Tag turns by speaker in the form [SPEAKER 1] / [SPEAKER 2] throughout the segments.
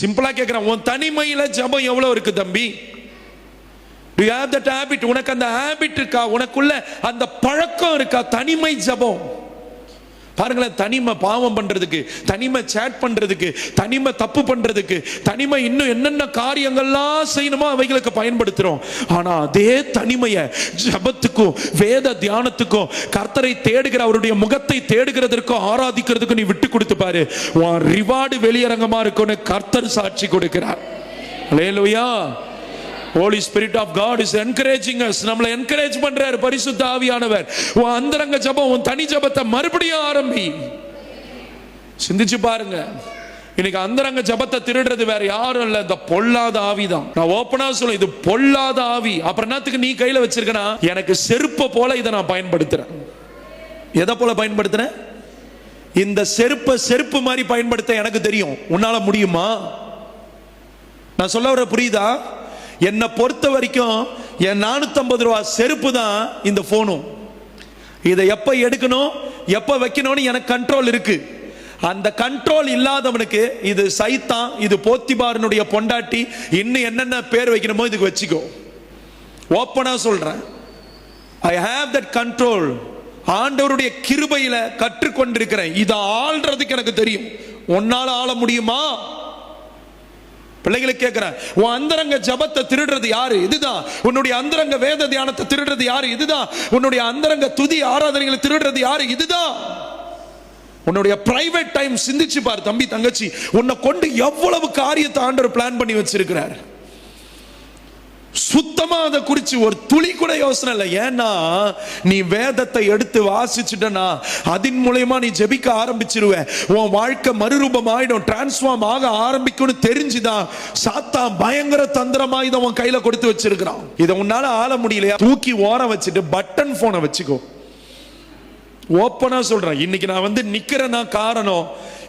[SPEAKER 1] சிம்பிளா கேட்கிறேன் உன் தனிமையில ஜெபம் எவ்வளவு இருக்கு தம்பி? டு ஹேவ் தட் ஹேபிட் உனக்கு அந்த ஹேபிட் இருக்கா? உனக்குள்ள அந்த பழக்கம் இருக்கா? தனிமை ஜெபம். பாருங்களேன் தனிமை பாவம் பண்றதுக்கு தனிமை சேட் பண்றதுக்கு தனிமை தப்பு பண்றதுக்கு தனிமை இன்னும் என்னென்ன காரியங்கள்லாம் செய்யணுமோ அவைகளுக்கு பயன்படுத்துறோம். ஆனா அதே தனிமையை ஜபத்துக்கும் வேத தியானத்துக்கும் கர்த்தரை தேடுகிற அவருடைய முகத்தை தேடுகிறதற்கும் ஆராதிக்கிறதுக்கும் நீ விட்டு கொடுத்து பாரு. உன் ரிவார்டு வெளியரங்கமா இருக்கும்னு கர்த்தர் சாட்சி கொடுக்கிறார். Hallelujah holy spirit of God is encouraging us நம்மளை என்கரேஜ் பண்றார் பரிசுத்த ஆவியானவர். உன் அந்தரங்க ஜபம் உன் தனி ஜபத்தை மறுபடியும் ஆரம்பி. சிந்திச்சு பாருங்க. இன்னைக்கு அந்தரங்க ஜபத்தை திருடுறது வேற யாரும் இல்ல. இந்த பொல்லாத ஆவி தான் நான் ஓப்பனா சொல்ல இது பொல்லாத ஆவி. அப்புறம் என்னத்துக்கு நீ கையில வச்சிருக்கனா எனக்கு செருப்பை போல இதை நான் பயன்படுத்துறேன். எதை போல பயன்படுத்துறேன்? இந்த செருப்பை செருப்பு மாதிரி பயன்படுத்த எனக்கு தெரியும். உன்னால முடியுமா? நான் சொல்ல வர புரியுதா? என்னை பொறுத்த வரைக்கும் என் நானூத்தம்பது ரூபா செருப்பு தான் இந்த போனும் இதை எப்ப எடுக்கணும் எப்ப வைக்கணும்னு எனக்கு கண்ட்ரோல் இருக்கு. அந்த கண்ட்ரோல் இல்லாதவனுக்கு இது சைத்தான் இது போத்திபாரனுடைய பொண்டாட்டி இன்னும் என்னென்ன பேர் வைக்கணுமோ இதுக்கு வச்சுக்கோ. ஓப்பனா சொல்றேன். ஐ ஹாவ் தட் கண்ட்ரோல் ஆண்டவருடைய கிருபையில கற்றுக்கொண்டிருக்கிறேன். இதை ஆள்றதுக்கு எனக்கு தெரியும். உன்னால ஆள முடியுமா? பிள்ளைகளை கேட்கிறேன் உன் அந்தரங்க ஜபத்தை திருடுறது யாரு? இதுதான் உன்னுடைய அந்தரங்க வேத தியானத்தை திருடுறது யாரு? இதுதான் உன்னுடைய அந்தரங்க துதி ஆராதனைகளை திருடுறது யாரு? இதுதான் உன்னுடைய பிரைவேட் டைம் சிந்திச்சு பார் தம்பி தங்கச்சி. உன்னை கொண்டு எவ்வளவு காரியத்தை ஆண்டவர் பிளான் பண்ணி வச்சிருக்கிறார். சுத்தமா அதை குறிச்சு ஒரு துளி கூட யோசனை இல்லை. ஏன்னா நீ வேதத்தை எடுத்து வாசிச்சுட்டனா அதன் மூலயமா நீ ஜெபிக்க ஆரம்பிச்சிருவ. உன் வாழ்க்கை மறுரூபம் ஆயிடும் டிரான்ஸ்ஃபார்ம் ஆக ஆரம்பிக்கும்னு தெரிஞ்சுதான் சாத்தா பயங்கர தந்திரமா இதை உன் கையில கொடுத்து வச்சிருக்கிறான். இதை உன்னால ஆள முடியலையா? தூக்கி ஓரம் வச்சுட்டு பட்டன் போனை வச்சுக்கோ. ஓப்பனா சொல்றேன். இன்னைக்கு நான் வந்து நிக்கிறேன்னா காரணம்.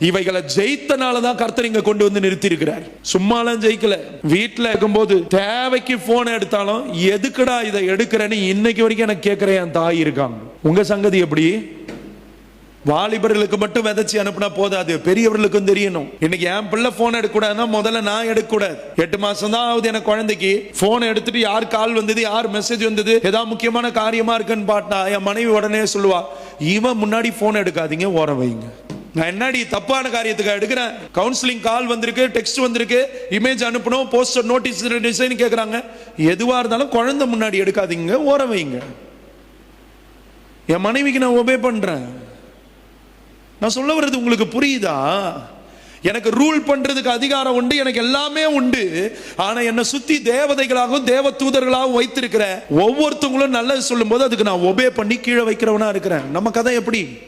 [SPEAKER 1] இவைகளை ஜெயித்தனால தான் கர்த்தர் இங்க கொண்டு வந்து நிறுத்தி இருக்கிறார் சும்மாலாம் ஜெயிக்கல. வீட்டில் இருக்கும்போது தேவைக்கு போன் எடுத்தாலும் எதுக்குடா இதை எடுக்கிறேன்னு இன்னைக்கு வரைக்கும் எனக்கு கேட்கிற என் தாய் இருக்காங்க. உங்க சங்கதி எப்படி? வாலிபர்களுக்கு மட்டும் விதைச்சி அனுப்புனா போதாது பெரியவர்களுக்கும் தெரியணும். இன்னைக்கு என் பிள்ளை போன் எடுக்கக்கூடாதுன்னா முதல்ல நான் எடுக்கக்கூடாது. எட்டு மாசம் தான் ஆகுது எனக்கு குழந்தைக்கு. போன் எடுத்துட்டு யார் கால் வந்தது யார் மெசேஜ் வந்தது ஏதாவது முக்கியமான காரியமா இருக்குன்னு பாட்டா என் மனைவி உடனே சொல்லுவா இவன் முன்னாடி போன் எடுக்காதீங்க ஓரம் வைங்க. நான் என்னடி தப்பான காரியத்துக்கு எடுக்கிறேன்? கவுன்சிலிங் கால் வந்திருக்கு டெக்ஸ்ட் வந்திருக்கு இமேஜ் அனுப்பணும் போஸ்டர் நோட்டீஸ் டிசைன் கேட்குறாங்க எதுவாக இருந்தாலும் குழந்தை முன்னாடி எடுக்காதீங்க ஓரம் வைங்க. என் மனைவிக்கு நான் ஒபே பண்ணுறேன் நான் சொல்ல வர்றது உங்களுக்கு புரியுதா? எனக்கு ரூல் பண்றதுக்கு அதிகாரம் உண்டு எனக்கு எல்லாமே உண்டு. ஆனா என்னை சுத்தி தேவதைகளாகவும் தேவ தூதர்களாகவும் வைத்திருக்கிற ஒவ்வொருத்தவங்களும் நல்லது சொல்லும்போது அதுக்கு நான் ஒபே பண்ணி கீழே வைக்கிறவனா இருக்கிறேன். நம்ம கதை எப்படி?